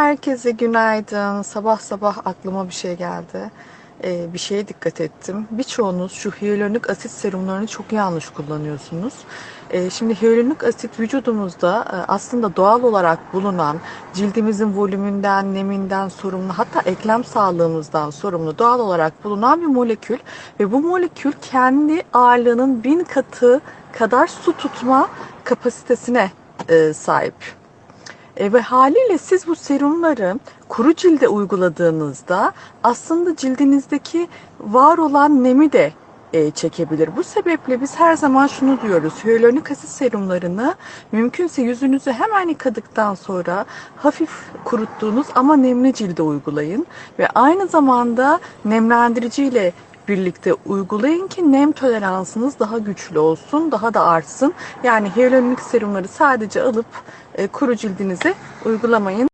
Herkese günaydın. Sabah sabah aklıma bir şey geldi. Ee, bir şeye dikkat ettim. Birçoğunuz şu hyaluronik asit serumlarını çok yanlış kullanıyorsunuz. Ee, şimdi hyaluronik asit vücudumuzda e, aslında doğal olarak bulunan cildimizin volümünden, neminden sorumlu hatta eklem sağlığımızdan sorumlu doğal olarak bulunan bir molekül ve bu molekül kendi ağırlığının bin katı kadar su tutma kapasitesine e, sahip. E, ve haliyle siz bu serumları kuru cilde uyguladığınızda aslında cildinizdeki var olan nemi de e, çekebilir. Bu sebeple biz her zaman şunu diyoruz. Hyaluronik asit serumlarını mümkünse yüzünüzü hemen yıkadıktan sonra hafif kuruttuğunuz ama nemli cilde uygulayın. Ve aynı zamanda nemlendiriciyle birlikte uygulayın ki nem toleransınız daha güçlü olsun, daha da artsın. Yani hyaluronik serumları sadece alıp e, kuru cildinize uygulamayın.